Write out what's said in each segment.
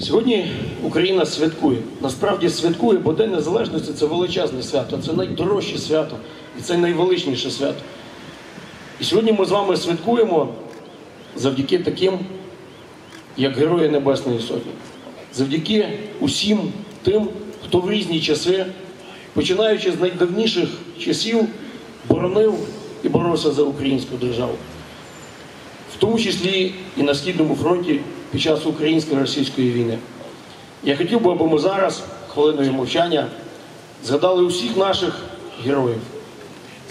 Сьогодні Україна святкує. Насправді святкує, бо День Незалежності це величезне свято, це найдорожче свято і це найвеличніше свято. І сьогодні ми з вами святкуємо завдяки таким, як Герої Небесної Сотні, завдяки усім тим, хто в різні часи, починаючи з найдавніших часів, боронив і боровся за українську державу тому числі і на Східному фронті під час українсько-російської війни. Я хотів би, аби ми зараз, хвилиною мовчання, згадали усіх наших героїв,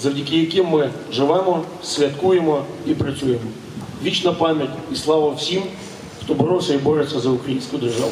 завдяки яким ми живемо, святкуємо і працюємо. Вічна пам'ять і слава всім, хто боровся і бореться за українську державу.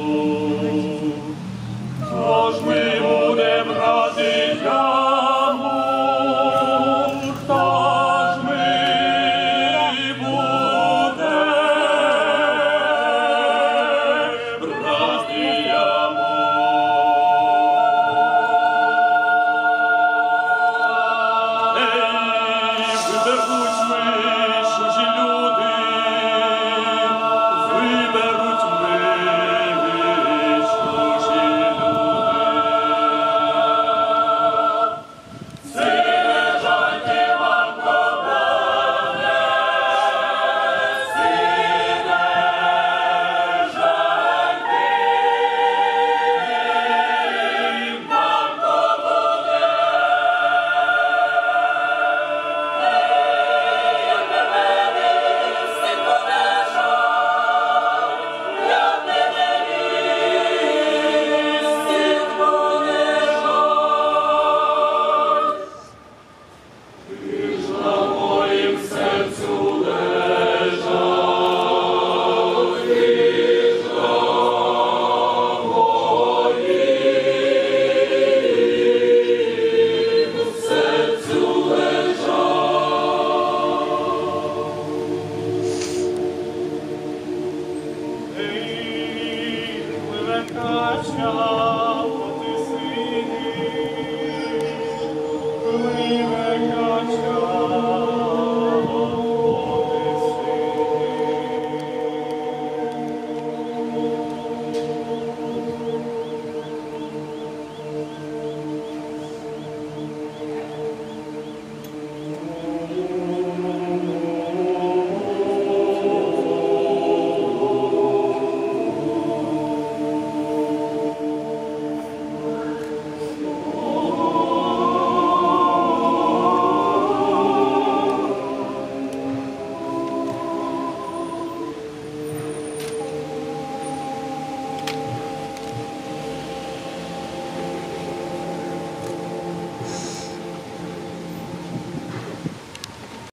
Качав ти сини,